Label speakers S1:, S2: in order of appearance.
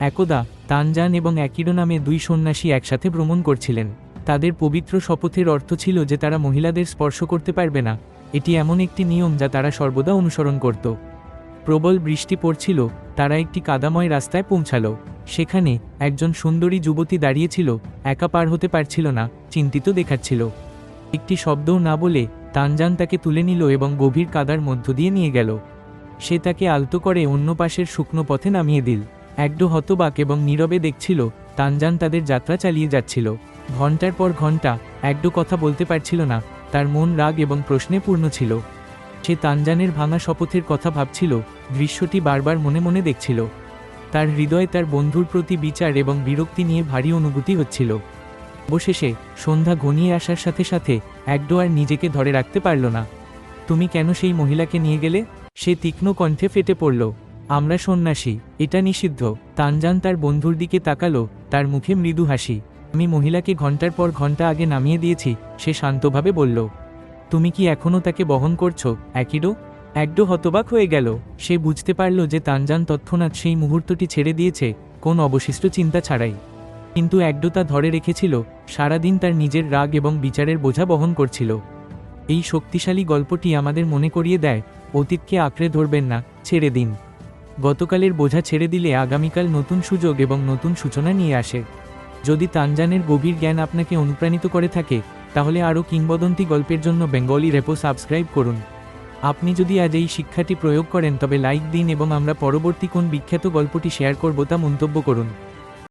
S1: একদা, তানজান এবং অ্যাকিডো নামে দুই সন্ন্যাসী একসাথে ভ্রমণ করছিলেন। তাদের পবিত্র শপথের অর্থ ছিল যে তারা মহিলাদের স্পর্শ করতে পারবে না। এটি এমন একটি নিয়ম যা তারা সর্বদা অনুসরণ করত। প্রবল বৃষ্টি পড়ছিল, তারা একটি কাদাময় রাস্তায় পৌঁছালো। সেখানে একজন সুন্দরী যুবতী দাঁড়িয়েছিল, একা পার হতে পারছিল না, চিন্তিত দেখাচ্ছিল। একটি শব্দও না বলে, তানজান তাকে তুলে নিল এবং গভীর কাদার মধ্য দিয়ে নিয়ে গেল। সে তাকে আলতো করে অন্য পাশের শুকনো পথে নামিয়ে দিল। একডো হতবাক এবং নীরবে দেখছিল, তানজান তাদের যাত্রা চালিয়ে যাচ্ছিল। ঘণ্টার পর ঘণ্টা একডো কথা বলতে পারছিল না, তার মন রাগ এবং প্রশ্নে পূর্ণ ছিল। সে তানজানের ভাঙা শপথের কথা ভাবছিল, দৃশ্যটি বারবার মনে মনে দেখছিল। তার হৃদয়ে তার বন্ধুর প্রতি বিচার এবং বিরক্তি নিয়ে ভারী অনুভূতি হচ্ছিল। অবশেষে সন্ধ্যা ঘনিয়ে আসার সাথে সাথে একডো আর নিজেকে ধরে রাখতে পারল না। তুমি কেন সেই মহিলাকে নিয়ে গেলে? সে তীক্ষ্ণ কণ্ঠে ফেটে পড়ল। আমরা সন্ন্যাসী, এটা নিষিদ্ধ। তানজান তার বন্ধুর দিকে তাকালো, তার মুখে মৃদু হাসি। আমি মহিলাকে ঘণ্টার পর ঘণ্টা আগে নামিয়ে দিয়েছি, সে শান্তভাবে বলল, তুমি কি এখনও তাকে বহন করছ একইডো একডো হতবাক হয়ে গেল। সে বুঝতে পারল যে তানজান তৎক্ষণাৎ সেই মুহূর্তটি ছেড়ে দিয়েছে, কোন অবশিষ্ট চিন্তা ছাড়াই। কিন্তু একডো তা ধরে রেখেছিল, সারাদিন তার নিজের রাগ এবং বিচারের বোঝা বহন করছিল। এই শক্তিশালী গল্পটি আমাদের মনে করিয়ে দেয়, অতীতকে আঁকড়ে ধরবেন না, ছেড়ে দিন। গতকালের বোঝা ছেড়ে দিলে আগামীকাল নতুন সুযোগ এবং নতুন সূচনা নিয়ে আসে। যদি তানজানের গভীর জ্ঞান আপনাকে অনুপ্রাণিত করে থাকে, তাহলে আরও কিংবদন্তি গল্পের জন্য বেঙ্গলি রেপো সাবস্ক্রাইব করুন। আপনি যদি আজ এই শিক্ষাটি প্রয়োগ করেন, তবে লাইক দিন এবং আমরা পরবর্তী কোন বিখ্যাত গল্পটি শেয়ার করব তা মন্তব্য করুন।